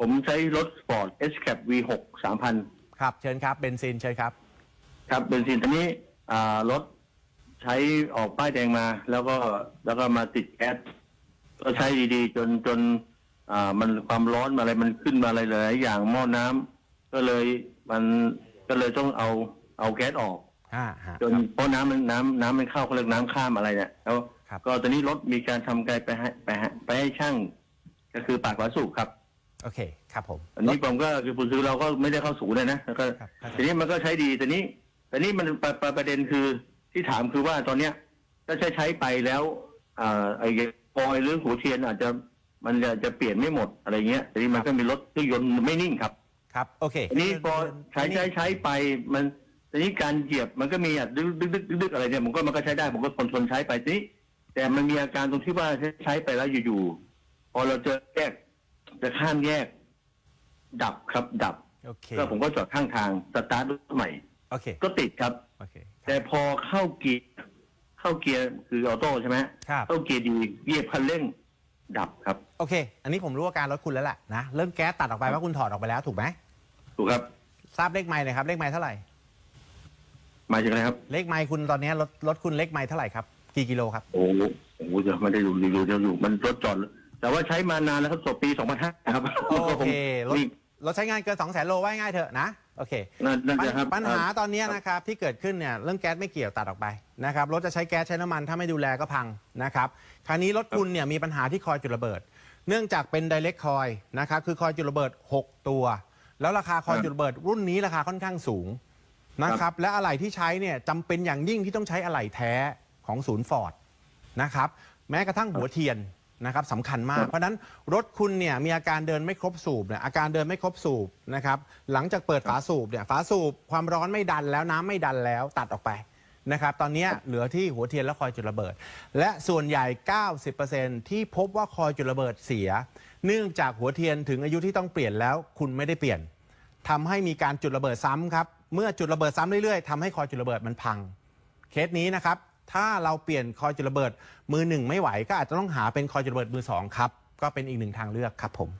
ผมใช้รถสปอร์ต S Cap V6 3,000 ครับ เชิญครับเบนซินเชิญครับ ครับเบนซินตอนนี้อ่ารถใช้ออกป้ายแดงมา แล้วก็แล้วก็มาติดแก๊สก็ใช้ดีๆ จนจน อ่ามันความร้อนมาอะไรมันขึ้นมาอะไรหลายๆอย่างหม้อน้ำก็เลยมันก็เลยต้องเอาเอาแก๊สออก อ่าฮะจนเพราะน้ำมันน้ำน้ำมันเข้าเขาเรียกน้ำข้ามอะไรเนี่ยแล้วครับ ก็ตอนนี้รถมีการทำไกลไปให้ไปให้ไปให้ช่าง ก็คือปากวาสุครับ โอเคครับผม อันนี้ผมก็คือผู้ซื้อเราก็ไม่ได้เข้าศูนย์เลยนะแล้วก็ครับเข้าใจ ทีนี้มันก็ใช้ดีแต่นี้แต่นี้มันประประประเด็นคือที่ถามคือว่าตอนเนี้ยถ้าใช้ใช้ไปแล้วอ่าไอ้พอยหรือหัวเทียนอาจจะมันจะจะเปลี่ยนไม่หมดอะไรเงี้ยทีนี้มันก็มีรถเครื่องยนต์ไม่นิ่งครับ ครับโอเคทีนี้พอใช้ใช้ใช้ไปมันทีนี้การเหยียบมันก็มีอะดึกดึกดึกดึกดึกอะไรเนี่ยผมก็มันก็ใช้ได้ผมก็ทนทนใช้ไปทีนี้แต่มันมีอาการตรงที่ว่าใช้ใช้ไปแล้วอยู่ๆพอเราเจอแยก จะข้ามแยก ดับครับ ดับโอเคก็ผมก็จอดข้างทางสตาร์ทรถใหม่ โอเคก็ติดครับ โอเคแต่พอเข้าเกียร์เข้าเกียร์คือออโต้ใช่ไหมครับเข้าเกียร์ดีเหยียบคันเร่ง ดับครับ โอเค อันนี้ผมรู้อาการรถคุณแล้วแหละนะเรื่องแก๊สตัดออกไปว่าคุณถอดออกไปแล้วถูกไหมถูกครับ ทราบเลขไม้หน่อยครับ เลขไม้เท่าไหร่หมายถึงอะไรครับ เลขไม้คุณตอนนี้รถรถคุณเลขไม้เท่าไหร่ครับ กี่กิโลครับ โอ้โหโอ้โหจะไม่ได้ดูรีวิวเดี๋ยวอยู่ มันรถจอด แต่ว่าใช้มานานแล้วครับจบปี 2005ครับโอเครถมีรถใช้งานเกิน 2 0 0 0 0โลว่าง่ายๆเถอะนะ โอเค นั่นนั่นปัญจะครับปัญหาตอนนี้นะครับที่เกิดขึ้นเนี่ยเรื่องแก๊สไม่เกี่ยวตัดออกไปนะครับรถจะใช้แก๊สใช้น้ำมันถ้าไม่ดูแลก็พังนะครับคราวนี้รถคุณเนี่ยมีปัญหาที่คอยจุดระเบิด เนื่องจากเป็น direct coil นะครับคือคอยจุดระเบิด 6 ตัว แล้วราคาคอยจุดระเบิด รุ่นนี้ราคาค่อนข้างสูงนะครับและอะไหล่ที่ใช้เนี่ยจำเป็นอย่างยิ่งที่ต้องใช้อะไหล่แท้ของศูนย์ฟอร์ดนะครับแม้กระทั่งหัวเทียน นะครับสำคัญมาก เพราะฉะนั้นรถคุณเนี่ยมีอาการเดินไม่ครบสูบเนี่ยอาการเดินไม่ครบสูบนะครับหลังจากเปิดฝาสูบเนี่ยฝาสูบความร้อนไม่ดันแล้วน้ำไม่ดันแล้วตัดออกไปนะครับตอนเนี้ยเหลือที่หัวเทียนและคอยจุดระเบิด และส่วนใหญ่ 90%ที่พบว่าคอยจุดระเบิดเสีย เนื่องจากหัวเทียนถึงอายุที่ต้องเปลี่ยนแล้วคุณไม่ได้เปลี่ยนทำให้มีการจุดระเบิดซ้ำครับเมื่อจุดระเบิดซ้ำเรื่อยๆทำให้คอยจุดระเบิดมันพัง เคสนี้นะครับ ถ้าเราเปลี่ยนคอยจุดระเบิดมือหนึ่งไม่ไหวก็อาจจะต้องหาเป็นคอยจุดระเบิดมือสองครับ ก็เป็นอีกหนึ่งทางเลือกครับผม